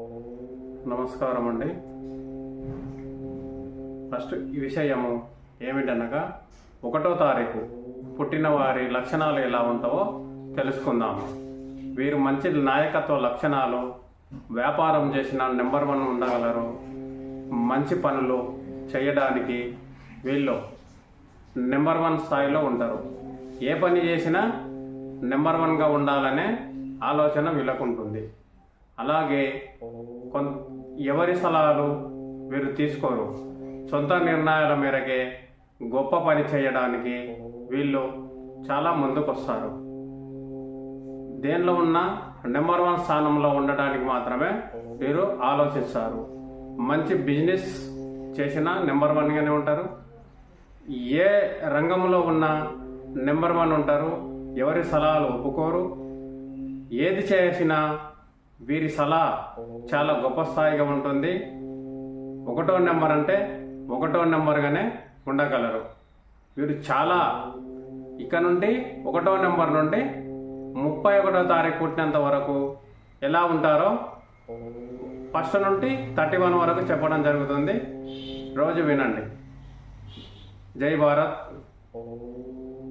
నమస్కారం అండి ఫస్ట్ ఈ విషయము ఏమిటనగా ఒకటో తారీఖు పుట్టిన వారి లక్షణాలు ఎలా ఉంటావో తెలుసుకుందాము. వీరు మంచి నాయకత్వ లక్షణాలు వ్యాపారం చేసిన నెంబర్ వన్ ఉండగలరు మంచి పనులు చేయడానికి వీళ్ళు నెంబర్ వన్ స్థాయిలో ఉంటారు. ఏ పని చేసినా నెంబర్ వన్గా ఉండాలనే ఆలోచన వీళ్ళకుంటుంది. ఉంటుంది అలాగే ఎవరి సలహాలు వీరు తీసుకోరు. సొంత నిర్ణయాల మేరకే గొప్ప పని చేయడానికి వీళ్ళు చాలా ముందుకొస్తారు. దేనిలో ఉన్న నెంబర్ వన్ స్థానంలో ఉండడానికి మాత్రమే వీరు ఆలోచిస్తారు. మంచి బిజినెస్ చేసినా నెంబర్ వన్గానే ఉంటారు. ఏ రంగంలో ఉన్న నెంబర్ వన్ ఉంటారు. ఎవరి సలహాలు ఒప్పుకోరు. ఏది చేసినా వీరి సలహా చాలా గొప్ప స్థాయిగా ఉంటుంది. ఒకటో నెంబర్ అంటే ఒకటో నెంబర్గానే ఉండగలరు. వీరు చాలా ఇక నుండి ఒకటో నెంబర్ నుండి ముప్పై ఒకటో తారీఖు పుట్టినంత వరకు ఎలా ఉంటారో ఫస్ట్ నుండి థర్టీ వన్ వరకు చెప్పడం జరుగుతుంది. రోజు వినండి. జై భారత్.